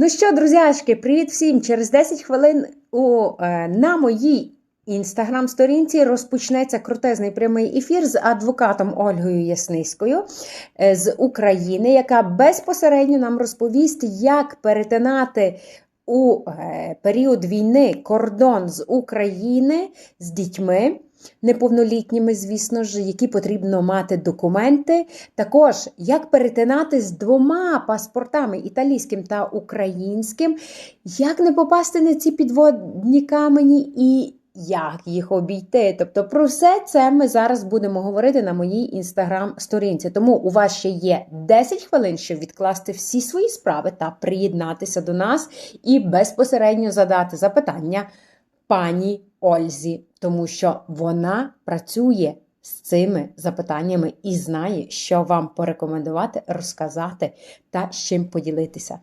Ну що, друзяшки, привіт всім! Через 10 хвилин у, е, на моїй інстаграм-сторінці розпочнеться крутезний прямий ефір з адвокатом Ольгою Ясниською е, з України, яка безпосередньо нам розповість, як перетинати у е, період війни кордон з України з дітьми. Неповнолітніми, звісно ж, які потрібно мати документи. Також як перетинати з двома паспортами італійським та українським, як не попасти на ці підводні камені і як їх обійти. Тобто, про все це ми зараз будемо говорити на моїй інстаграм-сторінці. Тому у вас ще є 10 хвилин, щоб відкласти всі свої справи та приєднатися до нас і безпосередньо задати запитання пані Ользі, тому що вона працює з цими запитаннями і знає, що вам порекомендувати, розказати та з чим поділитися.